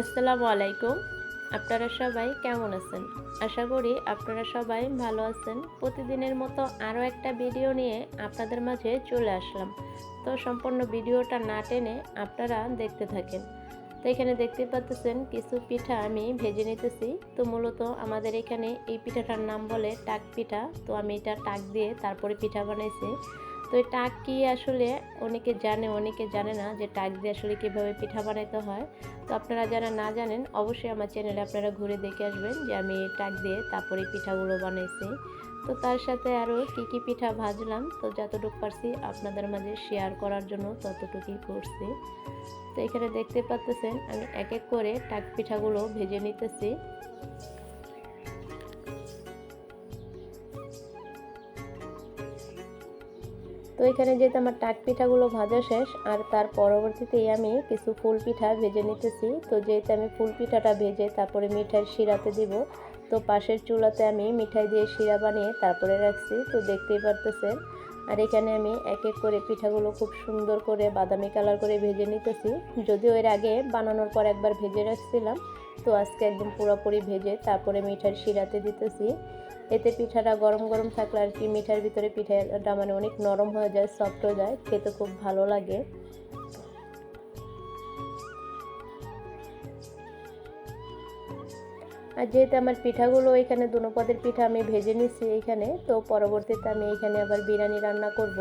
আসসালামু আলাইকুম। আপনারা সবাই কেমন আছেন? আশা করি আপনারা সবাই ভালো আছেন। প্রতিদিনের মতো আরও একটা ভিডিও নিয়ে আপনাদের মাঝে চলে আসলাম। তো সম্পূর্ণ ভিডিওটা না টেনে আপনারা দেখতে থাকেন। তো এখানে দেখতে পাচ্ছেন কিছু পিঠা আমি ভেজে নিতেছি। তো মূলত আমাদের এখানে এই পিঠাটার নাম বলে টাক পিঠা। তো আমি এটা টাক দিয়ে তারপরে পিঠা বানাইছি। তো এই টাক কি আসলে অনেকে জানে অনেকে জানে না যে টাক দিয়ে আসলে কীভাবে পিঠা বানাইতে হয়। তো আপনারা যারা না জানেন, অবশ্যই আমার চ্যানেলে আপনারা ঘুরে দেখে আসবেন যে আমি টাক দিয়ে তারপরে পিঠাগুলো বানাইছি। তো তার সাথে আরও কী কী পিঠা ভাজলাম, তো যতটুকু পারছি আপনাদের মাঝে শেয়ার করার জন্য ততটুকুই করছি। তো এখানে দেখতে পাচ্তেছেন, আমি এক এক করে টাক পিঠাগুলো ভেজে নিতেছি। তো এখানে যেহেতু আমার টাক পিঠাগুলো ভাজা শেষ, আর তার পরবর্তীতেই আমি কিছু ফুল পিঠা ভেজে নিতেছি। তো যেহেতু আমি ফুল পিঠাটা ভেজে তারপরে মিঠাই শিরাতে দিব, তো পাশের চুলাতে আমি মিঠাই দিয়ে শিরা বানিয়ে তারপরে রাখছি। তো দেখতেই পারতেছেন, আর এখানে আমি এক এক করে পিঠাগুলো খুব সুন্দর করে বাদামি কালার করে ভেজে নিতেছি। যদিও এর আগে বানানোর পর একবার ভেজে রাখছিলাম তো আজকে একদম পুরোপুরি ভেজে তারপরে মিঠার শিরাতে দিতেছি। এতে পিঠাটা গরম গরম থাকলে আর কি মিঠার ভিতরে পিঠাটা মানে অনেক নরম হয়ে যায় সফট হয়ে যায়, খেতে খুব ভালো লাগে। আর যেহেতু আমার পিঠাগুলো এখানে দুনো পদের পিঠা আমি ভেজে নিচ্ছি এইখানে তো পরবর্তীতে আমি এখানে আবার বিরিয়ানি রান্না করব।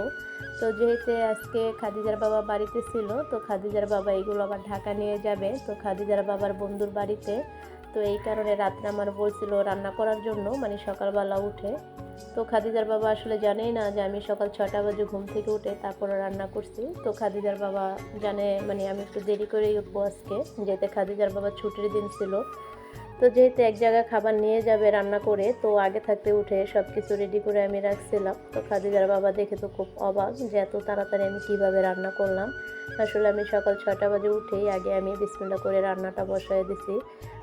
তো যেহেতু আজকে খাদিজার বাবা বাড়িতে ছিল, তো খাদিজার বাবা এগুলো আবার ঢাকা নিয়ে যাবে। তো খাদিজার বাবার বন্ধুর বাড়িতে। তো এই কারণে রাত্রে আমার বলছিল রান্না করার জন্য মানে সকালবেলা উঠে। তো খাদিজার বাবা আসলে জানেই না যে আমি সকাল ছটা বাজে ঘুম থেকে উঠে তারপরে রান্না করছি। তো খাদিজার বাবা জানে মানে আমি একটু দেরি করেই উঠবো আজকে যেতে খাদিজার বাবা ছুটির দিন ছিল। তো যেহেতু এক জায়গায় খাবার নিয়ে যাবে রান্না করে, তো আগে থাকতে উঠে সব কিছু রেডি করে আমি রাখছিলাম। তো খাদিজার বাবা দেখে তো খুব অবাক যে এত তাড়াতাড়ি আমি কীভাবে রান্না করলাম। আসলে আমি সকাল ছটা বাজে উঠেই আগে আমি বিসমিল্লা করে রান্নাটা বসায় দিছি।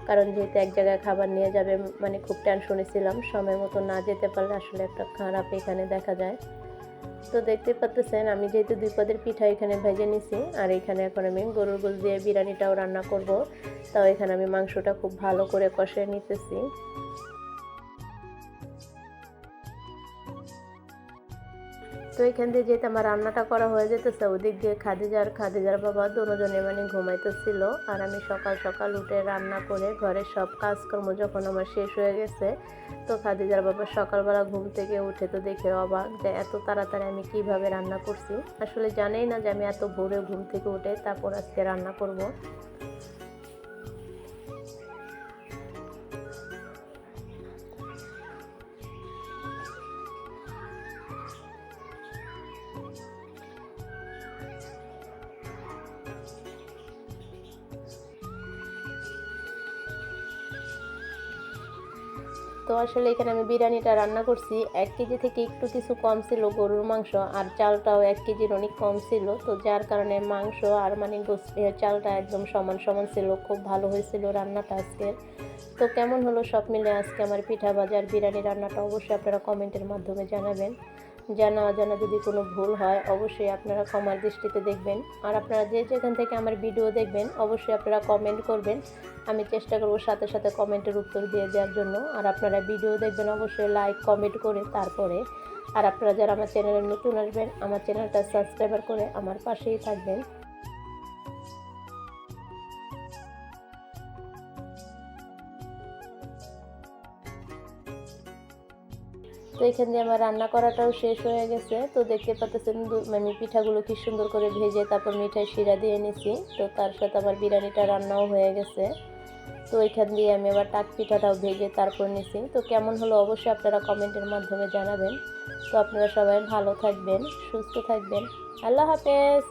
কারণ যেহেতু এক জায়গায় খাবার নিয়ে যাবে মানে খুব টেনশনে ছিলাম। সময় মতো না যেতে পারলে আসলে একটা খারাপ এখানে দেখা যায়। তো দেখতে পাচ্ছেন আমি যেহেতু দুই পদের পিঠা এখানে ভেজে নিছি, আর এখানে এখন আমি গরুর গোল দিয়ে বিরিয়ানিটাও রান্না করব। তাও এখানে আমি মাংসটা খুব ভালো করে কষে নিতেছি। তো এখান দিয়ে যেহেতু আমার রান্নাটা করা হয়ে যেতেছে। ওদিক দিয়ে খাদিজার খাদিজার বাবা দুজনে মানে ঘুমাইতেছিল। আর আমি সকাল সকাল উঠে রান্না করে ঘরের সব কাজকর্ম যখন আমার শেষ হয়ে গেছে, তো খাদিজার বাবা সকালবেলা ঘুম থেকে উঠে তো দেখে অবাক যে এত তাড়াতাড়ি আমি কীভাবে রান্না করছি। আসলে জানেই না যে আমি এত ভোরে ঘুম থেকে উঠে তারপর আজকে রান্না করব। তো আসলে এখানে আমি বিরিয়ানিটা রান্না করছি। এক কেজি থেকে একটু কিছু কম ছিল গরুর মাংস আর চালটাও এক কেজির অনেক কম ছিল। তো যার কারণে মাংস আর মানে চালটা একদম সমান সমান ছিল। খুব ভালো হয়েছিল রান্নাটা আজকের তো কেমন হলো সব মিলে আজকে আমার পিঠা বাজার বিরিয়ানি রান্নাটা অবশ্যই আপনারা কমেন্টের মাধ্যমে জানাবেন। জানা অজানা যদি কোনো ভুল হয়, অবশ্যই আপনারা ক্ষমার দৃষ্টিতে দেখবেন। আর আপনারা যে যেখান থেকে আমার ভিডিও দেখবেন, অবশ্যই আপনারা কমেন্ট করবেন। আমি চেষ্টা করব সাথে সাথে কমেন্টের উত্তর দিয়ে দেওয়ার জন্য। আর আপনারা ভিডিও দেখবেন, অবশ্যই লাইক কমেন্ট করে তারপরে। আর আপনারা যারা আমার চ্যানেলে নতুন আসবেন, আমার চ্যানেলটা সাবস্ক্রাইবার করে আমার পাশেই থাকবেন। তো এখান দিয়ে আমার রান্না করাটাও শেষ হয়ে গেছে। তো দেখতে পাচ্ছেন আমি পিঠাগুলো কি সুন্দর করে ভেজে তারপর মিঠাই শিরা দিয়ে নিছি। তো তার সাথে আমার বিরিয়ানিটা রান্নাও হয়ে গেছে। তো এখান দিয়ে আমি আবার টাক পিঠাটাও ভেজে তারপর নিছি। তো কেমন হলো অবশ্যই আপনারা কমেন্টের মাধ্যমে জানাবেন। তো আপনারা সবাই ভালো থাকবেন, সুস্থ থাকবেন। আল্লাহ হাফেজ!